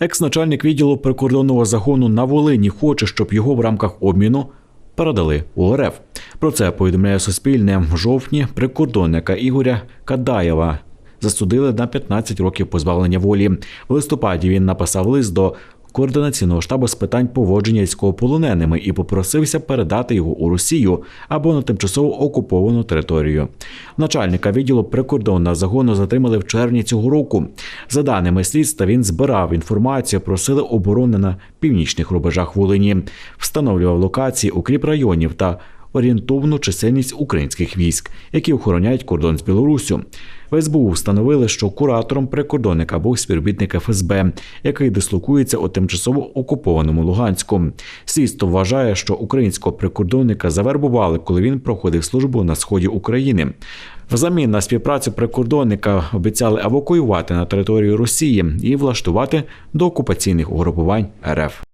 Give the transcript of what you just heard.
Екс-начальник відділу прикордонного загону на Волині хоче, щоб його в рамках обміну передали у РФ. Про це повідомляє Суспільне в жовтні прикордонника Ігоря Кадаєва. Засудили на 15 років позбавлення волі. В листопаді він написав лист до координаційного штабу з питань поводження військовополоненими і попросився передати його у Росію або на тимчасово окуповану територію. Начальника відділу прикордонного загону затримали в червні цього року. За даними слідства, він збирав інформацію про сили оборони на північних рубежах Волині, встановлював локації укріп районів та орієнтовну чисельність українських військ, які охороняють кордон з Білоруссю. В СБУ встановили, що куратором прикордонника був співробітник ФСБ, який дислокується у тимчасово окупованому Луганську. Слідство вважає, що українського прикордонника завербували, коли він проходив службу на сході України. Взамін на співпрацю прикордонника обіцяли евакуювати на територію Росії і влаштувати до окупаційних угрупувань РФ.